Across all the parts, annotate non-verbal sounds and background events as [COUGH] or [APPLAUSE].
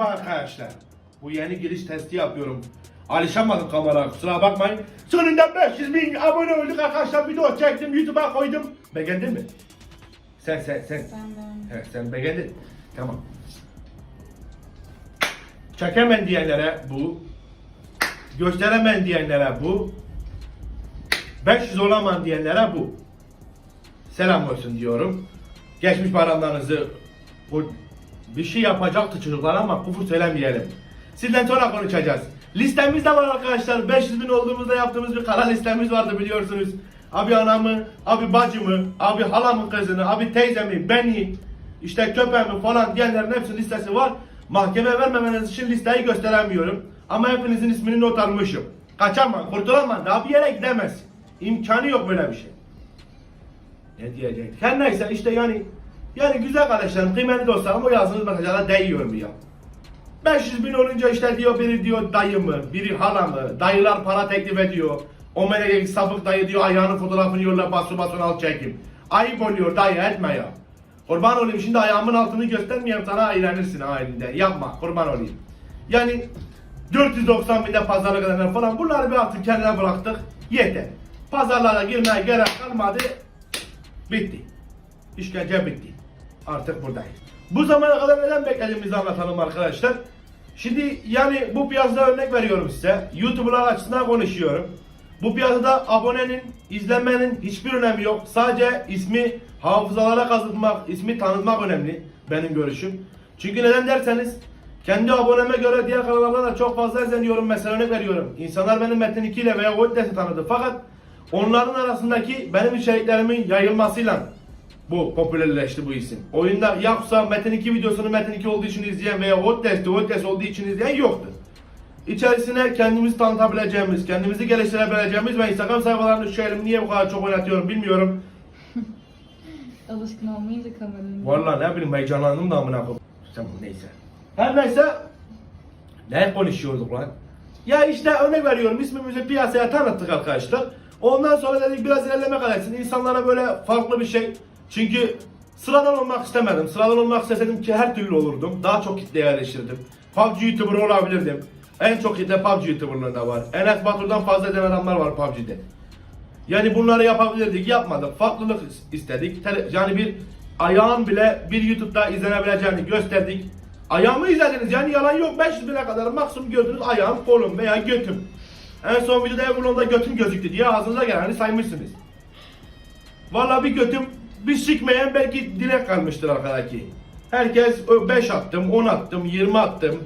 Merhaba arkadaşlar. Bu yeni giriş testi yapıyorum. Alışamadım kameraya kusura bakmayın. Sonunda 500 bin abone olduk arkadaşlar. Video çektim YouTube'a koydum. Beğendin mi? Sen sen sen. Ben de. Evet sen beğendin. Tamam. Çekemem diyenlere bu. Gösteremem diyenlere bu. 500 olamam diyenlere bu. Selam olsun diyorum. Geçmiş paranlarınızı bu bir şey yapacaktı çocuklar ama küfür söylemeyelim. Sizden sonra konuşacağız. Listemiz de var arkadaşlar. 500 bin olduğumuzda yaptığımız bir kara listemiz vardı biliyorsunuz. Abi anamı, abi bacımı, abi halamın kızını, abi teyzemi, beni, işte köpeğimi falan diyenlerin hepsinin listesi var. Mahkeme vermemeniz için listeyi gösteremiyorum. Ama hepinizin ismini not almışım. Kaçamam, kurtulamam. Daha bir yere gidemez. İmkanı yok böyle bir şey. Ne diyecektik? Her neyse işte yani yani güzel kardeşlerim, kıymetli dostlarım o yazdığınız mesajlara değiyor mu ya? 500 bin olunca işte diyor biri diyor dayımı, biri halamı, dayılar para teklif ediyor. O melek sapık dayı diyor ayağının fotoğrafını yolla basu basın al çekim. Ayıp oluyor dayı etme ya. Kurban olayım şimdi ayağımın altını göstermeyeyim sana eğlenirsin halinde. Yapma kurban olayım. Yani 490 binde pazarlık edenler falan bunları bir artık kendine bıraktık. Yeter. Pazarlara girmeye gerek kalmadı. Bitti. İşkence bitti. Artık buradayız. Bu zamana kadar neden beklediğimizi anlatalım arkadaşlar. Şimdi yani bu piyasada örnek veriyorum size. YouTuber'lar açısından konuşuyorum. Bu piyasada abonenin, izlenmenin hiçbir önemi yok. Sadece ismi hafızalara kazıtmak, ismi tanıtmak önemli benim görüşüm. Çünkü neden derseniz kendi aboneme göre diğer kanallardan da çok fazla izleniyorum. Mesela örnek veriyorum. İnsanlar benim Metin 2 ile veya Goldes'i tanıdı. Fakat onların arasındaki benim içeriklerimin yayılmasıyla bu popülerleşti bu isim. Oyunda yoksa Metin 2 videosunu Metin 2 olduğu için izleyen veya Hotdesk'te Hotdesk olduğu için izleyen yoktu. İçerisine kendimizi tanıtabileceğimiz, kendimizi geliştirebileceğimiz ve Instagram sayfalarını düşelim. Niye bu kadar çok oynatıyorum bilmiyorum. [LAUGHS] Alışkın olmayınca kameranın. Vallahi ne bileyim heyecanlandım da amına koyayım. Tamam neyse. Her neyse. Ne konuşuyorduk lan? Ya işte örnek veriyorum ismimizi piyasaya tanıttık arkadaşlar. Ondan sonra dedik biraz ilerleme kaletsin. İnsanlara böyle farklı bir şey. Çünkü sıradan olmak istemedim. Sıradan olmak isteseydim ki her türlü olurdum. Daha çok kitleye yerleştirdim. PUBG YouTuber olabilirdim. En çok kitle PUBG YouTuber'larında var. Enes Batur'dan fazla eden adamlar var PUBG'de. Yani bunları yapabilirdik, yapmadık. Farklılık istedik. Yani bir ayağın bile bir YouTube'da izlenebileceğini gösterdik. Ayağımı izlediniz yani yalan yok. 500 bine kadar maksimum gördünüz ayağım, kolum veya götüm. En son videoda Evlon'da götüm gözüktü diye ağzınıza geleni saymışsınız. Vallahi bir götüm bir sikmeyen belki dilek kalmıştır arkadaki. Herkes 5 attım, 10 attım, 20 attım.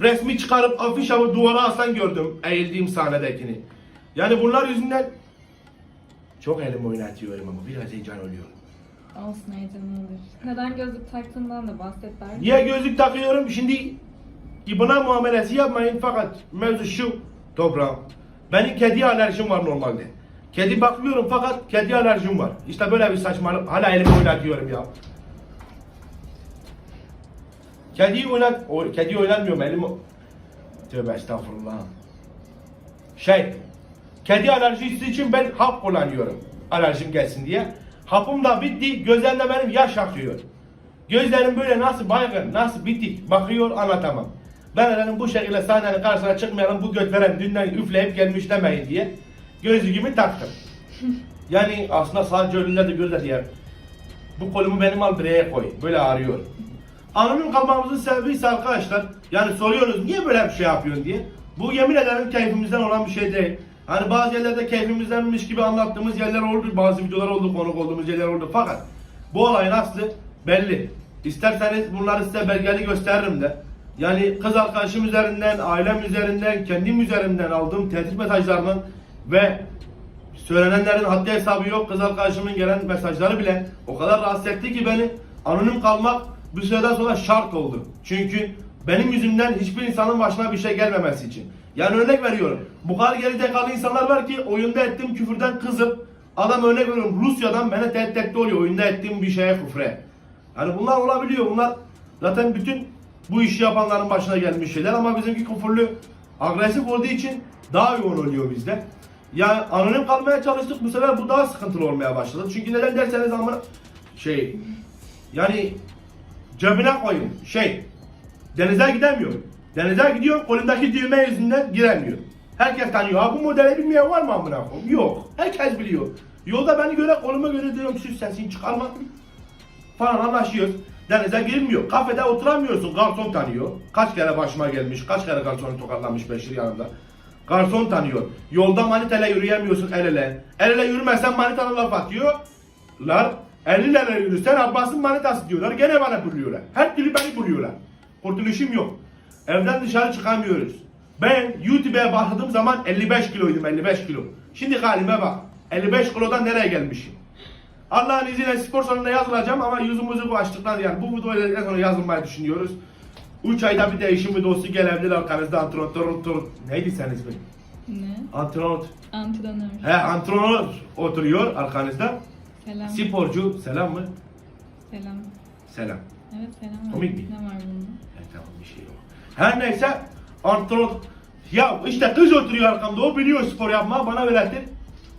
Resmi çıkarıp afişamı duvara asan gördüm eğildiğim sahnedekini. Yani bunlar yüzünden çok elim oynatıyorum ama biraz heyecan oluyor. Olsun heyecanlıdır. Neden gözlük taktığından da bahset der. Niye gözlük takıyorum? Şimdi buna muamelesi yapmayın fakat mevzu şu toprağım. Benim kedi alerjim var normalde. Kedi bakmıyorum fakat kedi alerjim var. İşte böyle bir saçmalık. Hala elimi oynatıyorum ya. Kediyi oynat... O, kediyi oynatmıyorum elimi... Tövbe estağfurullah. Şey... Kedi alerjisi için ben hap kullanıyorum. Alerjim gelsin diye. Hapım da bitti. Gözlerimde benim yaş akıyor. Gözlerim böyle nasıl baygın, nasıl bitik bakıyor anlatamam. Ben dedim bu şekilde sahnenin karşısına çıkmayalım bu göt dünden üfleyip gelmiş demeyin diye gözlüğümü taktım. yani aslında sadece ölüler de gözler diye. Bu kolumu benim al bireye koy. Böyle ağrıyor. Anonim kalmamızın sebebi ise arkadaşlar yani soruyorsunuz niye böyle bir şey yapıyorsun diye. Bu yemin ederim keyfimizden olan bir şey değil. Hani bazı yerlerde keyfimizdenmiş gibi anlattığımız yerler oldu. Bazı videolar oldu, konuk olduğumuz yerler oldu. Fakat bu olayın aslı belli. İsterseniz bunları size belgeli gösteririm de. Yani kız arkadaşım üzerinden, ailem üzerinden, kendim üzerinden aldığım tehdit mesajlarının ve söylenenlerin haddi hesabı yok. Kız arkadaşımın gelen mesajları bile o kadar rahatsız etti ki beni anonim kalmak bir süreden sonra şart oldu. Çünkü benim yüzümden hiçbir insanın başına bir şey gelmemesi için. Yani örnek veriyorum. Bu kadar gerizekalı insanlar var ki oyunda ettiğim küfürden kızıp adam örnek veriyorum Rusya'dan beni tehdit etti oluyor oyunda ettiğim bir şeye küfre. Yani bunlar olabiliyor. Bunlar zaten bütün bu işi yapanların başına gelmiş şeyler ama bizimki küfürlü agresif olduğu için daha yoğun oluyor bizde. Yani anonim kalmaya çalıştık bu sefer bu daha sıkıntılı olmaya başladı. Çünkü neden derseniz ama şey yani cebine koyun şey Denize gidemiyor. Denize gidiyor, kolundaki düğme yüzünden giremiyor. Herkes tanıyor. Ha bu modeli bilmeyen var mı amına koyayım? Yok. Herkes biliyor. Yolda beni göre koluma göre diyorum şu sesini çıkarma. Falan anlaşıyoruz. Denize girmiyor. Kafede oturamıyorsun. Garson tanıyor. Kaç kere başıma gelmiş. Kaç kere garsonu tokatlamış Beşir yanında. Garson tanıyor. Yolda manitayla yürüyemiyorsun el ele. El ele yürümezsen manitana laf atıyorlar. El ele yürürsen Abbas'ın manitası diyorlar. Gene bana buluyorlar. Her türlü beni buluyorlar. Kurtuluşum yok. Evden dışarı çıkamıyoruz. Ben YouTube'e başladığım zaman 55 kiloydum 55 kilo. Şimdi halime bak. 55 kilodan nereye gelmişim? Allah'ın izniyle spor salonuna yazılacağım ama yüzümüzü bu açtıktan yani bu izledikten sonra yazılmayı düşünüyoruz. 3 ayda bir değişim videosu gelebilir arkanızda antrenör neydi sen ismin? Ne? Antrenör. Antrenör. He antrenör oturuyor arkanızda. Selam. Sporcu selam mı? Selam. Selam. Evet selam. Komik mi? Ne var bunda? He tamam bir şey yok. Her neyse antrenör ya işte kız oturuyor arkamda o biliyor spor yapma bana öğretir.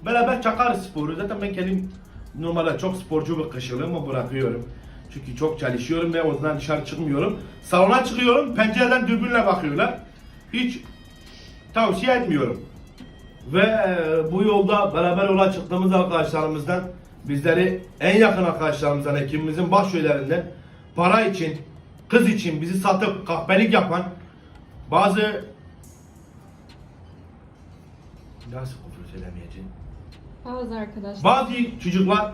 Beraber çakarız sporu. Zaten ben kendim normalde çok sporcu bir kışılığımı bırakıyorum. Çünkü çok çalışıyorum ve o yüzden dışarı çıkmıyorum. Salona çıkıyorum pencereden dürbünle bakıyorlar. Hiç tavsiye etmiyorum. Ve e, bu yolda beraber yola çıktığımız arkadaşlarımızdan bizleri en yakın arkadaşlarımızdan ekibimizin başrollerinden para için, kız için bizi satıp kahpelik yapan bazı nasıl küfür söylemeyeceğim? Bazı arkadaşlar. Bazı çocuklar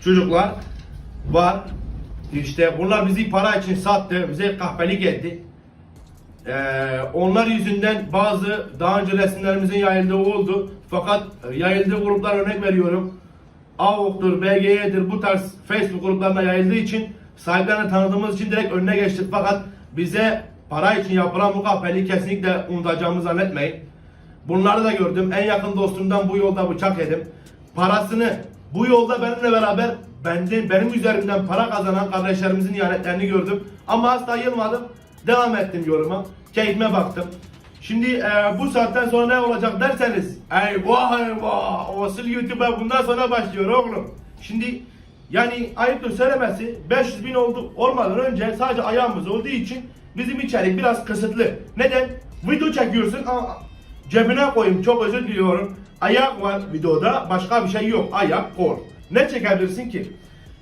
çocuklar var. İşte bunlar bizi para için sattı, bize kahpelik etti. Ee, onlar yüzünden bazı daha önce resimlerimizin yayıldığı oldu. Fakat e, yayıldığı gruplar örnek veriyorum. AVOK'tur, BG'dir bu tarz Facebook gruplarına yayıldığı için sahiplerini tanıdığımız için direkt önüne geçtik. Fakat bize para için yapılan bu kahpeliği kesinlikle unutacağımızı zannetmeyin. Bunları da gördüm. En yakın dostumdan bu yolda bıçak yedim. Parasını bu yolda benimle beraber bence benim üzerimden para kazanan kardeşlerimizin ihanetlerini gördüm. Ama asla yılmadım. Devam ettim yoruma. Keyfime baktım. Şimdi e, bu saatten sonra ne olacak derseniz eyvah eyvah asıl YouTube'a bundan sonra başlıyor oğlum. Şimdi yani ayıptır söylemesi 500 bin oldu, olmadan önce sadece ayağımız olduğu için bizim içerik biraz kısıtlı. Neden? Video çekiyorsun ama cebine koyayım çok özür diliyorum. Ayak var videoda başka bir şey yok. Ayak kol. Ne çekebilirsin ki?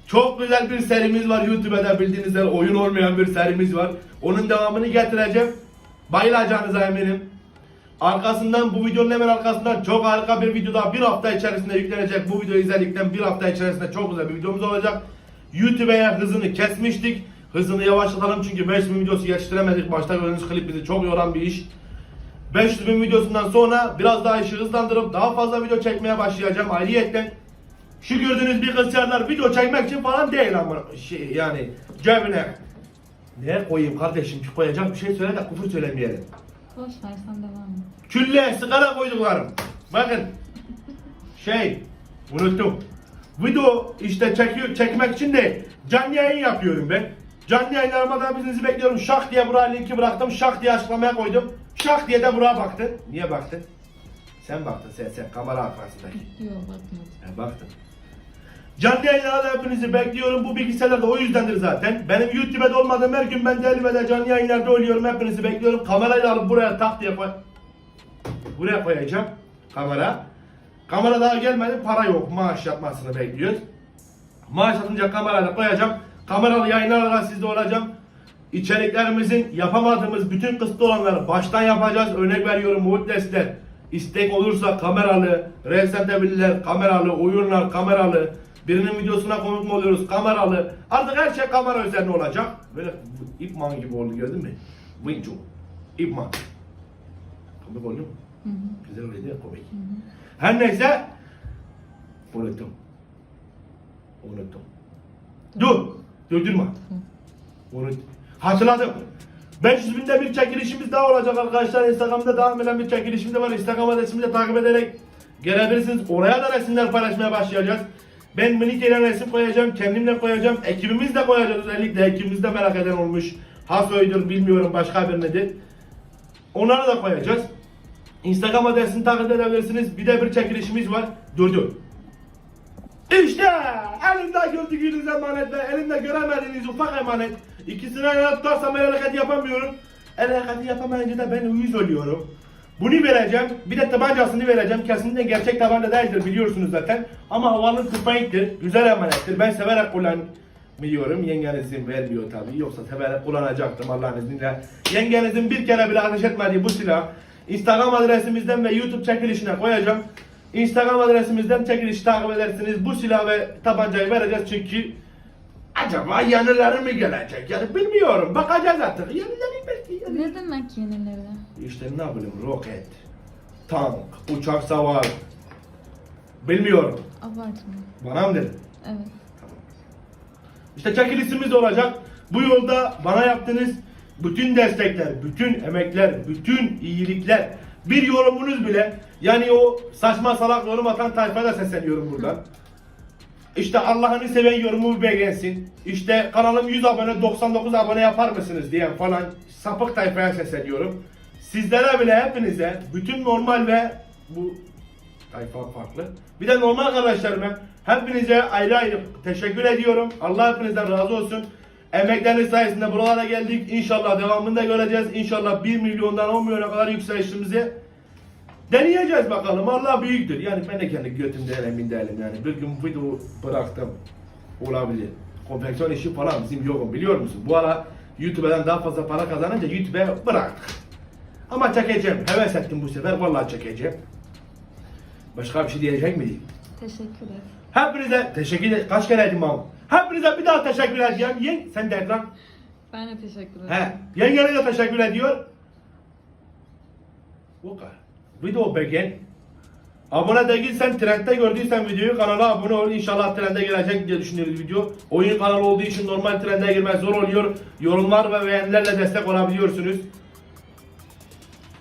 Çok güzel bir serimiz var YouTube'da bildiğiniz üzere oyun olmayan bir serimiz var. Onun devamını getireceğim. Bayılacağınıza eminim. Arkasından bu videonun hemen arkasından çok harika bir video daha bir hafta içerisinde yüklenecek. Bu videoyu izledikten bir hafta içerisinde çok güzel bir videomuz olacak. YouTube'ya hızını kesmiştik. Hızını yavaşlatalım çünkü 5000 videosu yetiştiremedik. Başta gördüğünüz klip bizi çok yoran bir iş. 500 bin videosundan sonra biraz daha işi hızlandırıp daha fazla video çekmeye başlayacağım. Ayrıyetten şu gördüğünüz bir kızcağızlar video çekmek için falan değil ama şey yani cebine. Neye koyayım kardeşim? Koyacak bir şey söyle de küfür söylemeyelim. Boş ver sen devam et. Külle sigara koyduklarım. Bakın. Şey, unuttum. Video işte çekiyor, çekmek için de canlı yayın yapıyorum ben. Canlı yayınlarıma da hepinizi bekliyorum. Şak diye buraya linki bıraktım. Şak diye açıklamaya koydum. Şak diye de buraya baktın. Niye baktın? Sen baktın sen sen kamera arkasındaki. Yok bakmadım. He baktım. Canlı yayınlara da hepinizi bekliyorum. Bu bilgisayarlar da o yüzdendir zaten. Benim YouTube'da olmadığım her gün ben de elimde canlı yayınlarda oynuyorum. Hepinizi bekliyorum. Kamerayı alıp buraya tak diye koy. Buraya koyacağım. Kamera. Kamera daha gelmedi. Para yok. Maaş yatmasını bekliyoruz. Maaş atınca kamerayla koyacağım. Kameralı yayınlarla sizde olacağım. İçeriklerimizin yapamadığımız bütün kısıtlı olanları baştan yapacağız. Örnek veriyorum Woodless'ler. İstek olursa kameralı, resetabilirler kameralı, oyunlar kameralı. Birinin videosuna konuk mu oluyoruz kameralı. Artık her şey kamera üzerine olacak. Böyle ipman gibi oldu gördün mü? Wing Chun. İpman. Komik oldu mu? Hı hı. Güzel oldu ya komik. Her neyse. Unuttum. Unuttum. Dur. Durdurma. Unut. Hatırladım. 500 binde bir çekilişimiz daha olacak arkadaşlar. Instagram'da devam eden bir çekilişimiz de var. Instagram adresimi de takip ederek gelebilirsiniz. Oraya da resimler paylaşmaya başlayacağız. Ben minik ile resim koyacağım. Kendimle koyacağım. Ekibimiz de koyacağız özellikle. Ekibimizde merak eden olmuş. Hasoy'dur bilmiyorum başka bir nedir. Onları da koyacağız. Instagram adresini takip edebilirsiniz. Bir de bir çekilişimiz var. Dur dur. İşte elimde gördüğünüz emanet ve elimde göremediğiniz ufak emanet. İkisine tutarsam el hareketi yapamıyorum. El hareketi yapamayınca da ben uyuz oluyorum. Bunu vereceğim. Bir de tabancasını vereceğim. Kesinlikle gerçek tabanca değildir biliyorsunuz zaten. Ama havalı tüfektir. Güzel emanettir. Ben severek kullanmıyorum. Yengenizin vermiyor tabii. Yoksa severek kullanacaktım Allah'ın izniyle. Yengenizin bir kere bile ateş etmediği bu silah. Instagram adresimizden ve YouTube çekilişine koyacağım. Instagram adresimizden çekiliş takip edersiniz. Bu silah ve tabancayı vereceğiz çünkü acaba yenileri mi gelecek? Yani bilmiyorum. Bakacağız artık. Yenileri belki. yenileri- Ne demek yenileri? işte ne bileyim roket, tank, uçak savar. Bilmiyorum. Abartma. Bana mı dedin? Evet. İşte çekilişimiz olacak. Bu yolda bana yaptığınız bütün destekler, bütün emekler, bütün iyilikler, bir yorumunuz bile yani o saçma salak yorum atan tayfaya da sesleniyorum buradan. İşte Allah'ını seven yorumumu beğensin. İşte kanalım 100 abone 99 abone yapar mısınız diyen falan sapık tayfaya sesleniyorum. Sizlere bile hepinize bütün normal ve bu tayfa farklı. Bir de normal arkadaşlarıma hepinize ayrı ayrı teşekkür ediyorum. Allah hepinizden razı olsun. Emekleriniz sayesinde buralara geldik. İnşallah devamını da göreceğiz. İnşallah 1 milyondan 10 milyona kadar yükselişimizi deneyeceğiz bakalım. Allah büyüktür. Yani ben de kendi götümden emin değilim yani. Bir gün video bıraktım. Olabilir. Konfeksiyon işi falan bizim yokum biliyor musun? Bu ara YouTube'dan daha fazla para kazanınca YouTube'e bıraktık. Ama çekeceğim. Heves ettim bu sefer. Vallahi çekeceğim. Başka bir şey diyecek miyim? Teşekkür ederim. Hepinize teşekkür ederim. Kaç kere ettim ama. Hepinize bir daha teşekkür edeceğim. Yeng sen de ekran. Ben de teşekkür ederim. He. Yengene de teşekkür ediyor. Bu kadar. Video beğen. Abone değilsen trendde gördüysen videoyu kanala abone ol. İnşallah trende gelecek diye düşünüyoruz video. Oyun kanalı olduğu için normal trende girmek zor oluyor. Yorumlar ve beğenilerle destek olabiliyorsunuz.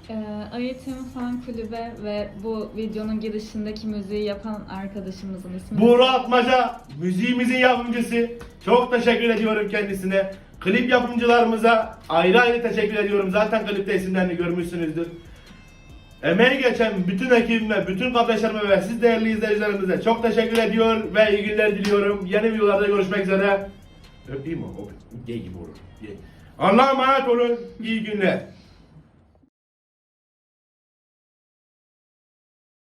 Ee, Ayetim Fan Kulübe ve bu videonun girişindeki müziği yapan arkadaşımızın ismi. Buğra Atmaca müziğimizin yapımcısı. Çok teşekkür ediyorum kendisine. Klip yapımcılarımıza ayrı ayrı teşekkür ediyorum. Zaten klipte isimlerini görmüşsünüzdür. Emeği geçen bütün ekibime, bütün kardeşlerime ve siz değerli izleyicilerimize çok teşekkür ediyor ve iyi günler diliyorum. Yeni videolarda görüşmek üzere. Öpeyim mi? O gay gibi olur. Gay. Allah'a emanet olun. İyi günler.